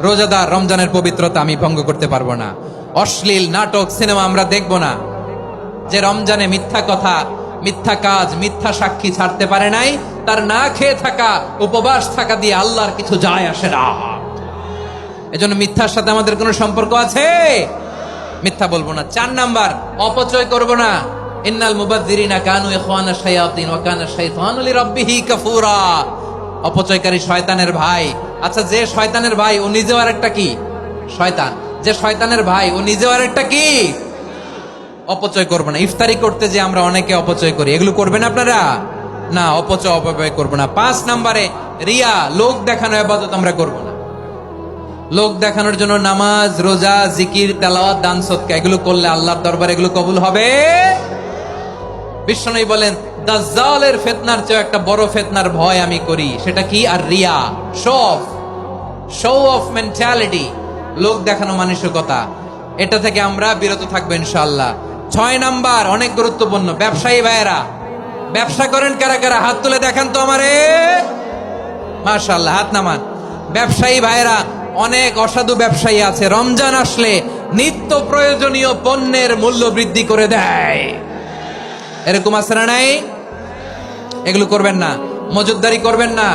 রোজাদার রমজানের পবিত্রতা আমি ভঙ্গ করতে পারব না। অশ্লীল নাটক, সিনেমা আমরা দেখব না। যে রমজানে মিথ্যা কথা, মিথ্যা কাজ, মিথ্যা সাক্ষী ছাড়তে পারে নাই, তার না খেয়ে থাকা, উপবাস থাকা দিয়ে আল্লাহর কিছু যায় আসে না। এজন্য মিথ্যার সাথে আমাদের কোনো সম্পর্ক আছে? মিথ্যা বলব না। চার নাম্বার, অপচয় করব না। ইন্নাল মুবাদ্দিরিনা কানু ইখওয়ানা শায়াতিন ওয়া কানা শাইতানু লিরাব্বিহি কাফুরা। অপচয়কারী শয়তানের ভাই আচ্ছা যে শয়তানের ভাই, ও নিজেও আরেকটা কি? শয়তান। যে শয়তানের ভাই, ও নিজেও আর একটা কি? অপচয় করব না। ইফতারি করতে যে আমরা অনেকে অপচয় করি। এগুলো করবেন আপনারা? না, অপচয়, অপব্যয় করব না। পাঁচ নাম্বারে, রিয়া, লোক দেখানো আবাদত আমরা করব না। লোক দেখানোর জন্য নামাজ, রোজা, জিকির, তেলাওয়াত, দান, সৎকা, এগুলো করলে আল্লাহর দরবার এগুলো কবুল হবে? বিষ্ণু বলেন দাজ্জালের ফেতনার চেয়ে একটা বড় ফেতনার ভয় আমি করি। সেটা কি? আর Riya. Show off show off mentality লোক দেখানো মানসিকতা। এটা থেকে আমরা বিরত থাকব ইনশাআল্লাহ। ছয় নাম্বার, অনেক গুরুত্বপূর্ণ। ব্যবসায়ী ভাইয়েরা, ব্যবসা করেন কারা কারা? হাত তুলে দেখান তো আমারে। মাশাআল্লাহ, হাত নামান। ব্যবসায়ী ভাইয়েরা, অনেক অসাধু ব্যবসায়ী আছে। রমজান আসলে নিত্য প্রয়োজনীয় পণ্যের মূল্য বৃদ্ধি করে দেয়। এরকম আছে না নাই? এগুলো করবেন না। মজুদদারি করবেন না।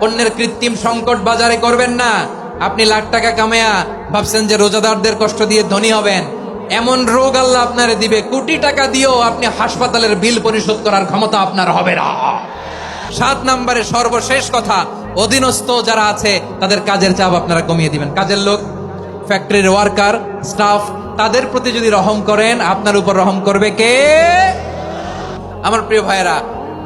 পণ্যের কৃত্রিম সংকট বাজারে করবেন না। আপনি লাখ টাকা কামায়া ভাবছেন যে রোজাদারদের কষ্ট দিয়ে ধনী হবেন। এমন রোগ আল্লাহ আপনারে দিবে। কোটি টাকা দিয়েও আপনি হাসপাতালের বিল পরিশোধ করার ক্ষমতা আপনার হবে না। সাত নম্বরে সর্বশেষ কথা, অধীনস্থ যারা আছে, তাদের কাজের চাপ আপনারা কমিয়ে দিবেন। কাজের লোক ফ্যাক্টরির ওয়ার্কার স্টাফ তাদের প্রতি যদি রহম করেন, আপনার উপর রহম করবে কে? আমার প্রিয় ভাইয়েরা